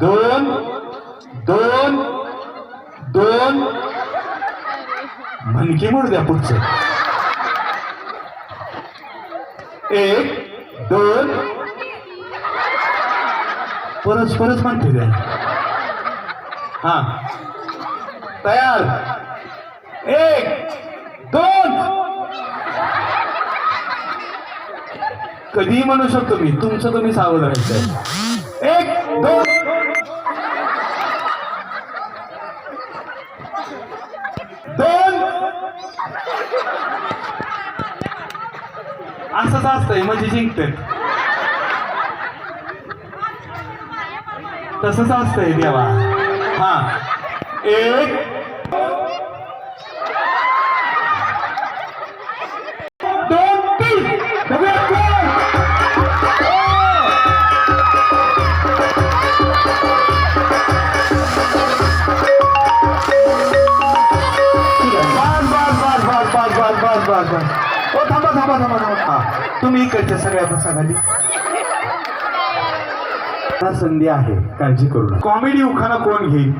दोन दोन दोन. म्हणकी म्हणू द्या पुढचं. एक दोन. परत परत म्हणते द्या. हा. तयार. एक दोन. कधीही म्हणू शकतो मी. तुमचं तुम्ही सावध राहायचं. एक दोन. दोन. असंच असतंय म्हणजे जिंकते तसंच असतंय देवा. हा. एक. बस बस ओ थांबा थांबा थांबा थांबा. हा तुम्ही इकडच्या सगळ्या बसाखाली संधी आहे काळजी करू नका. कॉमेडी उखाणा कोण घेईल?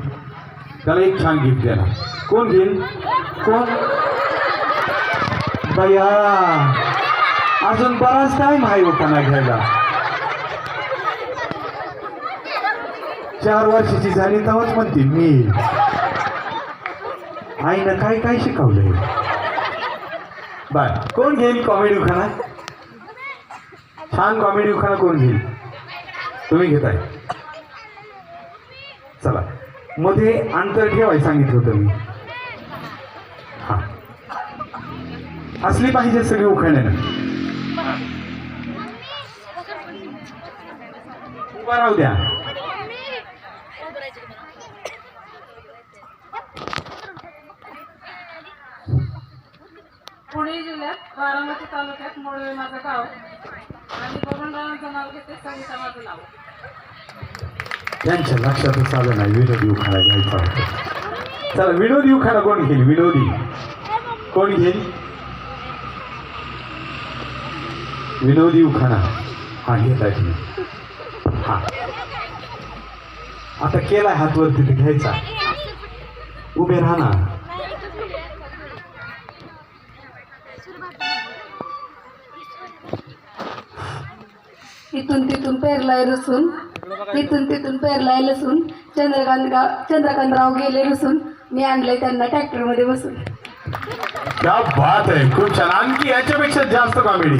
त्याला एक छान गिफ्ट द्याला कोण घेईल? कोण? बया अजून बराच टाइम आहे उखाणा घ्यायला. चार वर्षाची झाली तेव्हाच म्हणते मी आईनं काय काय शिकवलंय? बाय. कोण घेईल कॉमेडी उखाणा? छान कॉमेडी उखाणा कोण घेईल? तुम्ही घेताय. चला. मध्ये अंतर ठेवाय सांगितलं होतं मी. हा. असली पाहिजे सगळी उखाण्यानं उभा राहू द्या. पुणे जिल्ह्यात बारामती तालुक्यात मोडवे माझं गाव. आणि बबनरावांचं नाव घेते सविता माझं नाव. त्यांच्या लक्षातच आलं नाही विनोदी उखाणा घ्यायचा होता चला विनोदी उखाणा कोण घेईल? विनोदी. कोण घेईल? विनोदी उखाणा हा घेताय तुम्ही हा. आता केलाय हातवरती ते घ्यायचा. उभे राहणार. इथून तिथून पेरलाय रसून. इथून तिथून पेरलाय लसून चंद्रकांत चंद्रकांतराव गेले रसून. मी आणलंय त्यांना ट्रॅक्टरमध्ये बसून. क्या बात आहे. खूप छान. आणखी याच्यापेक्षा जास्त कॉमेडी